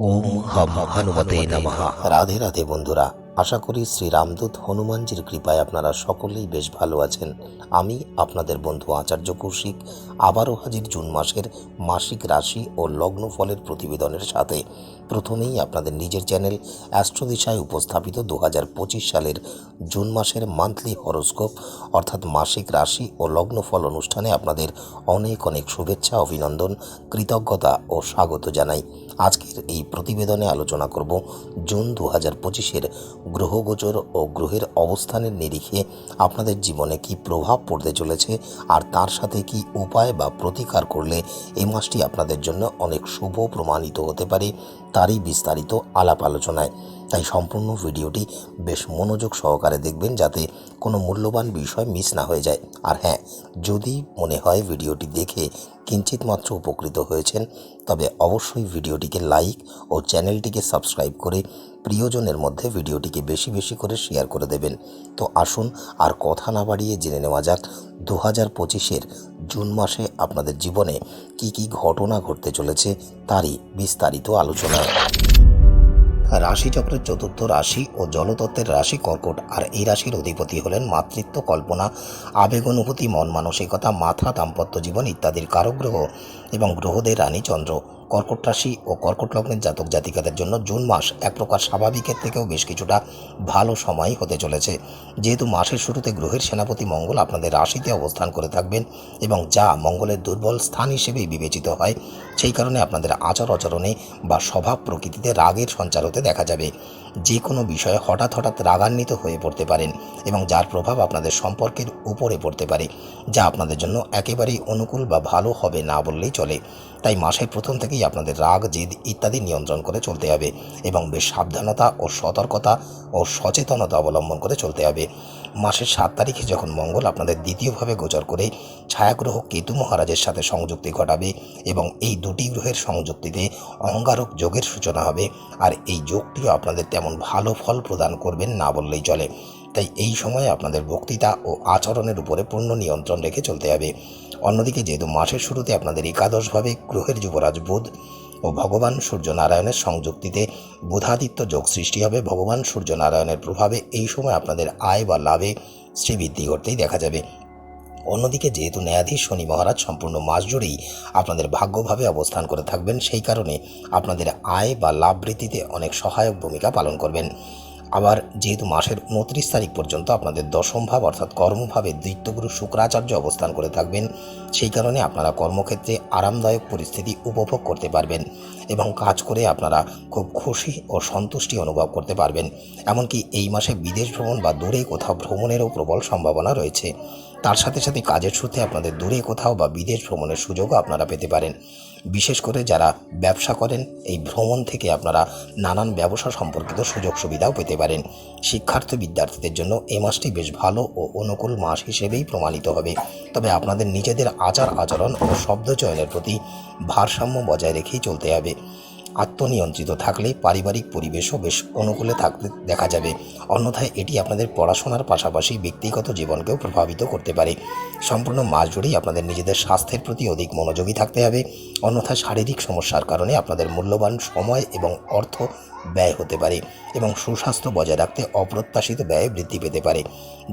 ওম হম হনুমতে নমঃ। রাধে রাধে বন্ধুরা আশা করি শ্রী রামদূত হনুমানজির কৃপায় আপনারা সকলেই বেশ ভালো আছেন। আমি আপনাদের বন্ধু আচার্য কৌশিক, আবারও হাজির জুন মাসের মাসিক রাশি ও লগ্ন ফলের প্রতিবেদনের সাথে। প্রথমেই আপনাদের নিজের চ্যানেল অ্যাস্ট্রোদিশায় উপস্থাপিত দু হাজার পঁচিশ সালের জুন মাসের মান্থলি হরোস্কোপ অর্থাৎ মাসিক রাশি ও লগ্নফল অনুষ্ঠানে আপনাদের অনেক অনেক শুভেচ্ছা, অভিনন্দন, কৃতজ্ঞতা ও স্বাগত জানাই। আজকের এই প্রতিবেদনে আলোচনা করব জুন দু হাজার পঁচিশের গ্রহগোচর ও গ্রহের অবস্থানের নিরিখে আপনাদের জীবনে কি প্রভাব পড়তে চলেছে আর তার সাথে কি উপায় বা প্রতিকার করলে এই মাসটি আপনাদের জন্য অনেক শুভ প্রমাণিত হতে পারে, তারই বিস্তারিত আলাপ আলোচনায়। তাই সম্পূর্ণ ভিডিওটি বেশ মনোযোগ সহকারে দেখবেন যাতে কোনো মূল্যবান বিষয় মিস না হয়ে যায়। আর হ্যাঁ যদি মনে হয় ভিডিওটি দেখে কিঞ্চিত মাত্র উপকৃত হয়েছেন, তবে অবশ্যই ভিডিওটিকে লাইক ও চ্যানেলটিকে সাবস্ক্রাইব করে প্রিয়জনের মধ্যে ভিডিওটিকে বেশি বেশি করে শেয়ার করে দেবেন। তো আসুন আর কথা না বাড়িয়ে জেনে নেওয়া যাক দু হাজার পঁচিশের জুন মাসে আপনাদের জীবনে কি কি ঘটনা ঘটতে চলেছে, তারই বিস্তারিত আলোচনা। রাশিচক্রের চতুর্থ রাশি ও জলতত্ত্বের রাশি কর্কট। আর এই রাশির অধিপতি হলেন মাতৃত্ব, কল্পনা, আবেগ, অনুভূতি, মন মানসিকতা, মাথা, দাম্পত্য জীবন ইত্যাদির কারক গ্রহ এবং গ্রহদের রানী চন্দ্র। কর্কট রাশি ও কর্কট লগ্নের জাতক জাতিকাদের জন্য জুন মাস এক প্রকার স্বাভাবিকের থেকেও বেশ কিছুটা ভালো সময় হতে চলেছে। যেহেতু মাসের শুরুতে গ্রহের সেনাপতি মঙ্গল আপনাদের রাশিতে অবস্থান করে থাকবেন এবং যা মঙ্গলের দুর্বল স্থান হিসেবেই বিবেচিত হয়, সেই কারণে আপনাদের আচার আচরণে বা স্বভাব প্রকৃতিতে রাগের সঞ্চার হতে দেখা যাবে। যে কোনো বিষয়ে হঠাৎ হঠাৎ রাগান্বিত হয়ে পড়তে পারেন এবং যার প্রভাব আপনাদের সম্পর্কের উপরে পড়তে পারে, যা আপনাদের জন্য একেবারেই অনুকূল বা ভালো হবে না বললেই চলে। তাই মাসের প্রথম থেকেই আপনাদের রাগ, জেদ ইত্যাদি নিয়ন্ত্রণ করে চলতে হবে এবং বেশ সাবধানতা ও সতর্কতা ও সচেতনতা অবলম্বন করে চলতে হবে। মাসের সাত তারিখে যখন মঙ্গল আপনাদের দ্বিতীয়ভাবে গোচর করে ছায়াগ্রহ কেতু মহারাজের সাথে সংযুক্তি ঘটাবে এবং এই দুটি গ্রহের সংযুক্তিতে অঙ্গারক যোগের সূচনা হবে, আর এই যোগটিও আপনাদের তেমন ভালো ফল প্রদান করবেন না বললেই চলে। তাই এই সময়ে আপনাদের বক্তৃতা ও আচরণের উপরে পূর্ণ নিয়ন্ত্রণ রেখে চলতে হবে। অন্যদিকে যেহেতু মাসের শুরুতে আপনাদের একাদশভাবে গ্রহের যুবরাজ বুধ ও ভগবান সূর্যনারায়ণের সংযুক্তিতে বুধাদিত্য যোগ সৃষ্টি হবে। ভগবান সূর্যনারায়ণের প্রভাবে এই সময় আপনাদের আয় বা লাভে শ্রীবৃদ্ধি ঘটতেই দেখা যাবে। অন্যদিকে যেহেতু ন্যায়াধীশ শনি মহারাজ সম্পূর্ণ মাস জুড়েই আপনাদের ভাগ্যভাবে অবস্থান করে থাকবেন, সেই কারণে আপনাদের আয় বা লাভ বৃদ্ধিতে অনেক সহায়ক ভূমিকা পালন করবেন। আবার যেহেতু মাসের উনত্রিশ তারিখ পর্যন্ত আপনাদের দশম ভাব, অর্থাৎ কর্মভাবে দৈত্যগুরু শুক্রাচার্য অবস্থান করে থাকবেন, সেই কারণে আপনারা কর্মক্ষেত্রে আরামদায়ক পরিস্থিতি উপভোগ করতে পারবেন এবং কাজ করে আপনারা খুব খুশি ও সন্তুষ্টি অনুভব করতে পারবেন। এমনকি এই মাসে বিদেশ ভ্রমণ বা দূরে কোথাও ভ্রমণেরও প্রবল সম্ভাবনা রয়েছে। তার সাথে সাথে কাজের সূত্রে আপনাদের দূরে কোথাও বা বিদেশ ভ্রমণের সুযোগও আপনারা পেতে পারেন। বিশেষ করে যারা ব্যবসা করেন, এই ভ্রমণ থেকে আপনারা নানান ব্যবসা সম্পর্কিত সুযোগ সুবিধাও পেতে পারেন। শিক্ষার্থী বিদ্যার্থীদের জন্য এই মাসটি বেশ ভালো ও অনুকূল মাস হিসেবেই প্রমাণিত হবে। তবে আপনাদের নিজেদের আচার আচরণ ও শব্দ চয়নের প্রতি ভারসাম্য বজায় রেখেই চলতে হবে। আত্মনিয়ন্ত্রিত থাকলে পারিবারিক পরিবেশও বেশ অনুকূলে থাকতে দেখা যাবে। অন্যথায় এটি আপনাদের পড়াশোনার পাশাপাশি ব্যক্তিগত জীবনকেও প্রভাবিত করতে পারে। সম্পূর্ণ মাস জুড়েই আপনাদের নিজেদের স্বাস্থ্যের প্রতি অধিক মনোযোগী থাকতে হবে। অন্যথায় শারীরিক সমস্যার কারণে আপনাদের মূল্যবান সময় এবং অর্থ ব্যয় হতে পারে এবং সুস্বাস্থ্য বজায় রাখতে অপ্রত্যাশিত ব্যয় বৃদ্ধি পেতে পারে।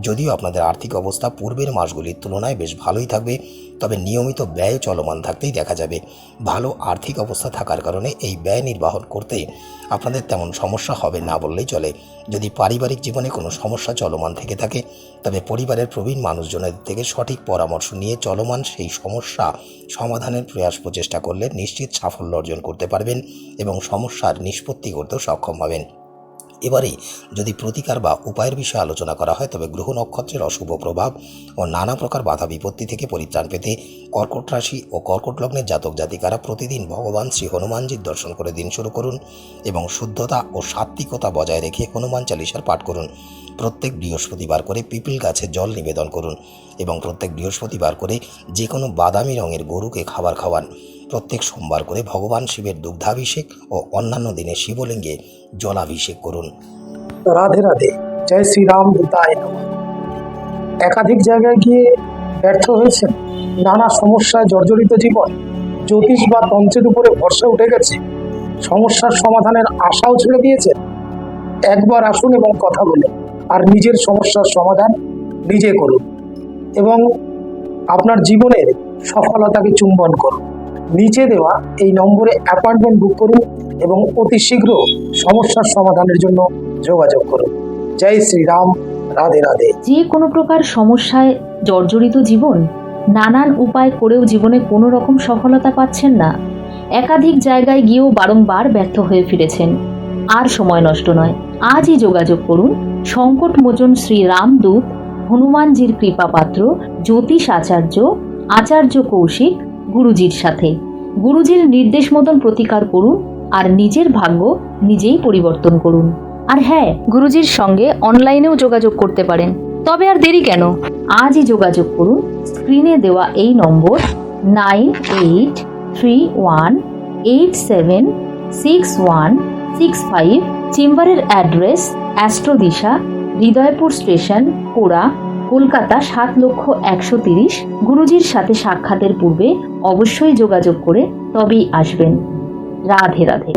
যদিও আপনাদের আর্থিক অবস্থা পূর্বের মাসগুলির তুলনায় বেশ ভালোই থাকবে। তবে নিয়মিত ব্যয় চলমান থাকতেই দেখা যাবে। ভালো আর্থিক অবস্থা থাকার কারণে এই ব্যয় নির্বাহন করতে আপনাদের তেমন সমস্যা হবে না বললেই চলে। যদি পারিবারিক জীবনে কোনো সমস্যা চলমান থেকে থাকে, তবে পরিবারের প্রবীণ মানুষজনের থেকে সঠিক পরামর্শ নিয়ে চলমান সেই সমস্যা সমাধানের প্রয়াস প্রচেষ্টা করলে নিশ্চিত সাফল্য অর্জন করতে পারবেন এবং সমস্যার নিষ্পত্তি করতেও সক্ষম হবেন। এবারে যদি প্রতিকার বা উপায়ের বিষয়ে আলোচনা করা হয়, তবে গ্রহ নক্ষত্রের অশুভ প্রভাব ও নানা প্রকার বাধা বিপত্তি থেকে পরিত্রাণ পেতে কর্কট রাশি ও কর্কট লগ্নের জাতক জাতিকারা প্রতিদিন ভগবান শ্রী হনুমানজির দর্শন করে দিন শুরু করুন এবং শুদ্ধতা ও সাত্বিকতা বজায় রেখে হনুমান চালিসার পাঠ করুন। প্রত্যেক বৃহস্পতিবার করে পিপিল গাছে জল নিবেদন করুন এবং প্রত্যেক বৃহস্পতিবার করে যে কোনো বাদামি রঙের গরুকে খাবার খাওয়ান। প্রত্যেক সোমবার করে ভগবান শিবের দুগ্ধাভিষেক ও অন্যান্য দিনে শিবলিঙ্গে জলাভিষেক করুন। রাধে রাধে, জয় শ্রীরাম একাধিক জায়গায় গিয়ে ব্যর্থ হয়েছেন, নানা সমস্যায় জর্জরিত জীবন, জ্যোতিষ বা তন্ত্রের উপরে ভরসা উঠে গেছে, সমস্যার সমাধানের আশাও ছেড়ে দিয়েছেন। একবার আসুন এবং কথা বলুন, আর নিজের সমস্যার সমাধান নিজে করুন এবং আপনার জীবনের সফলতাকে চুম্বন করুন। নিচে দেওয়া এই নম্বরে অ্যাপয়েন্টমেন্ট বুক করুন এবং অতি শীঘ্র সমস্যার সমাধানের জন্য যোগাযোগ করুন। জয় শ্রীরাম, রাধে রাধে। যে কোনো প্রকার সমস্যায় জর্জরিত জীবন, নানান উপায় করেও জীবনে কোনো রকম সফলতা পাচ্ছেন না। একাধিক জায়গায় গিয়েও বারংবার ব্যর্থ হয়ে ফিরেছেন। আর সময় নষ্ট নয়। আজই যোগাযোগ করুন। সংকট মোচন শ্রী রামদূত হনুমানজির কৃপাপাত্র জ্যোতিষ আচার্য আচার্য কৌশিক গুরুজির সাথে। গুরুজির নির্দেশ মতন প্রতিকার করুন আর নিজের ভাগ্য নিজেই পরিবর্তন করুন। আর হ্যাঁ গুরুজির সঙ্গে অনলাইনেও যোগাযোগ করতে পারেন। তবে আর দেরি কেন? আজই যোগাযোগ করুন। স্ক্রিনে দেওয়া এই নম্বর nine eight three one eight seven six one six five, চেম্বারের অ্যাড্রেস অ্যাস্ট্রোদিশা, হৃদয়পুর স্টেশন, কোড়া কলকাতা সাত লক্ষ একশো তিরিশ। গুরুজির সাথে সাক্ষাতের পূর্বে অবশ্যই যোগাযোগ করে তবেই আসবেন। রাধে রাধে।